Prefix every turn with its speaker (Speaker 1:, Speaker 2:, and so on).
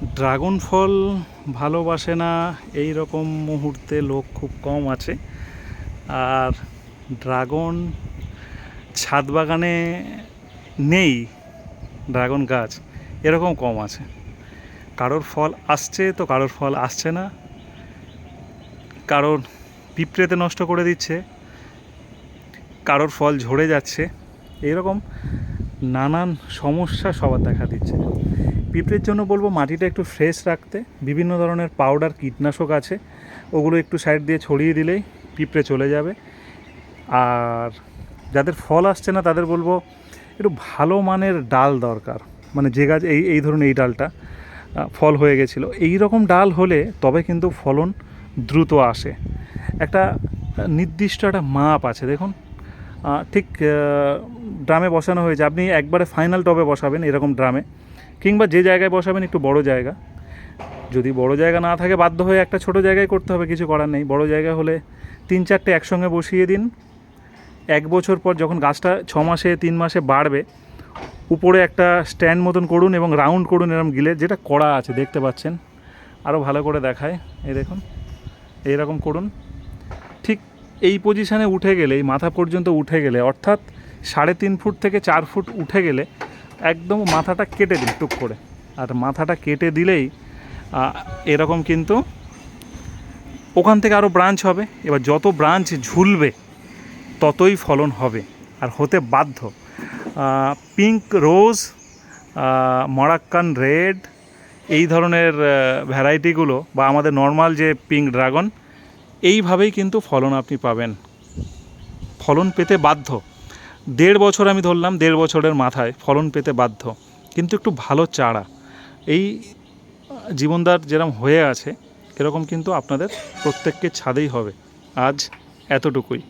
Speaker 1: Dragon ফল ভালোবাসে না, এই রকম মুহূর্তে লোক খুব কম আছে। আর ড্রাগন ছাদ বাগানে নেই, ড্রাগন গাছ, এরকম কম আছে। কারোর ফল আসছে তো কারোর ফল আসছে না। কারোর পিঁপড়েতে নষ্ট করে দিচ্ছে, কারোর ফল ঝরে যাচ্ছে এইরকম নানান সমস্যা সবার দেখা দিচ্ছে। পিঁপড়ের জন্য বলব মাটিটা একটু ফ্রেশ রাখতে। বিভিন্ন ধরনের পাউডার কীটনাশক আছে, ওগুলো একটু সাইড দিয়ে ছড়িয়ে দিলেই পিঁপড়ে চলে যাবে। আর যাদের ফল আসছে না, তাদের বলব একটু ভালো মানের ডাল দরকার। মানে যে গাছ, এই এই ধরুন এই ডালটা ফল হয়ে গেছিল। এই রকম ডাল হলে তবে কিন্তু ফলন দ্রুত আসে। একটা নির্দিষ্ট একটা মাপ আছে, দেখুন। ঠিক ড্রামে বসানো হয়েছে। আপনি একবারে ফাইনাল টবে বসাবেন এরকম ড্রামে, কিংবা যে জায়গায় বসাবেন একটু বড় জায়গা। যদি বড় জায়গা না থাকে, বাধ্য হয়ে একটা ছোট জায়গায় করতে হবে, কিছু করার নেই। বড় জায়গা হলে তিন চারটে একসঙ্গে বসিয়ে দিন। এক বছর পর যখন গাছটা ছ মাসে, তিন মাসে বাড়বে, উপরে একটা স্ট্যান্ড মতন করুন এবং রাউন্ড করুন এরকম গিলে, যেটা করা আছে, দেখতে পাচ্ছেন। আরও ভালো করে দেখায়। এই দেখুন, এইরকম করুন। ঠিক এই পজিশানে উঠে গেলে, এই মাথা পর্যন্ত উঠে গেলে, অর্থাৎ সাড়ে তিন ফুট থেকে চার ফুট উঠে গেলে একদম মাথাটা কেটে দিন টুক করে। আর মাথাটা কেটে দিলেই এরকম কিন্তু ওখান থেকে আরও ব্রাঞ্চ হবে। এবার যত ব্রাঞ্চ ঝুলবে, ততই ফলন হবে আর হতে বাধ্য। পিঙ্ক রোজ মরাক্কান রেড এই ধরনের ভ্যারাইটিগুলো বা আমাদের নর্মাল যে পিঙ্ক ড্রাগন এইভাবেই কিন্তু ফলন আপনি পাবেন। ফলন পেতে বাধ্য। দেড় বছর আমি ধরলাম, দেড় বছরের মাথায় ফলন পেতে বাধ্য। কিন্তু একটু ভালো চারা। এই জীবনদার যেরকম হয়ে আছে, এরকম কিন্তু আপনাদের প্রত্যেককে ছাদেই হবে। আজ এতটুকুই।